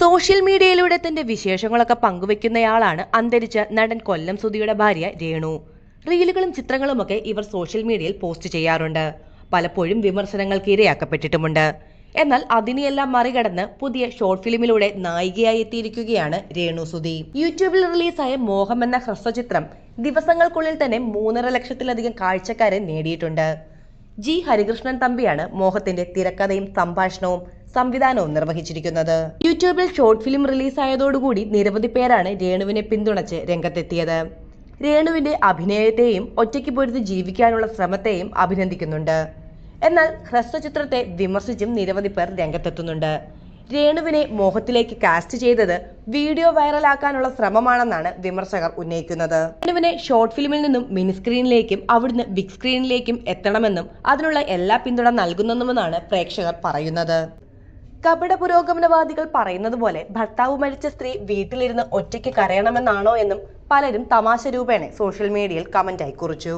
Social മീഡിയയിലൂടെ തന്റെ വിശേഷങ്ങളൊക്കെ പങ്കുവെക്കുന്നയാളാണ് അന്തരിച്ച നടൻ കൊല്ലം സുധിയുടെ ഭാര്യ രേണു. റീലുകളും ചിത്രങ്ങളുമൊക്കെ ഇവർ സോഷ്യൽ മീഡിയയിൽ പോസ്റ്റ് ചെയ്യാറുണ്ട്. പലപ്പോഴും വിമർശനങ്ങൾക്ക് ഇരയാക്കപ്പെട്ടിട്ടുമുണ്ട്. എന്നാൽ അതിനെയെല്ലാം മറികടന്ന് പുതിയ ഷോർട്ട് ഫിലിമിലൂടെ നായികയായി എത്തിയിരിക്കുകയാണ് രേണു സുധി. യൂട്യൂബിൽ റിലീസായ മോഹം എന്ന ഹ്രസ്വചിത്രം ദിവസങ്ങൾക്കുള്ളിൽ തന്നെ മൂന്നര ലക്ഷത്തിലധികം കാഴ്ചക്കാരെ നേടിയിട്ടുണ്ട്. ജി ഹരികൃഷ്ണൻ തമ്പിയാണ് മോഹത്തിന്റെ തിരക്കഥയും സംഭാഷണവും സംവിധാനവും നിർവഹിച്ചിരിക്കുന്നത്. യൂട്യൂബിൽ ഷോർട്ട് ഫിലിം റിലീസായതോടുകൂടി നിരവധി പേരാണ് രേണുവിനെ പിന്തുണച്ച് രംഗത്തെത്തിയത്. രേണുവിന്റെ അഭിനയത്തെയും ഒറ്റയ്ക്ക് പൊരുതി ജീവിക്കാനുള്ള ശ്രമത്തെയും അഭിനന്ദിക്കുന്നുണ്ട്. എന്നാൽ ഹ്രസ്വചിത്രത്തെ വിമർശിച്ചും നിരവധി പേർ രംഗത്തെത്തുന്നുണ്ട്. രേണുവിനെ മോഹത്തിലേക്ക് കാസ്റ്റ് ചെയ്തത് വീഡിയോ വൈറലാക്കാനുള്ള ശ്രമമാണെന്നാണ് വിമർശകർ ഉന്നയിക്കുന്നത്. രേണുവിനെ ഷോർട്ട് ഫിലിമിൽ നിന്നും മിനി സ്ക്രീനിലേക്കും അവിടുന്ന് ബിഗ് സ്ക്രീനിലേക്കും എത്തണമെന്നും അതിനുള്ള എല്ലാ പിന്തുണ നൽകുന്നെന്നുമെന്നാണ് പ്രേക്ഷകർ പറയുന്നത്. കപട പുരോഗമനവാദികൾ പറയുന്നത് പോലെ ഭർത്താവ് മരിച്ച സ്ത്രീ വീട്ടിലിരുന്ന് ഒറ്റയ്ക്ക് കരയണമെന്നാണോ എന്നും പലരും തമാശ രൂപേണ സോഷ്യൽ മീഡിയയിൽ കമന്റായി കുറിച്ചു.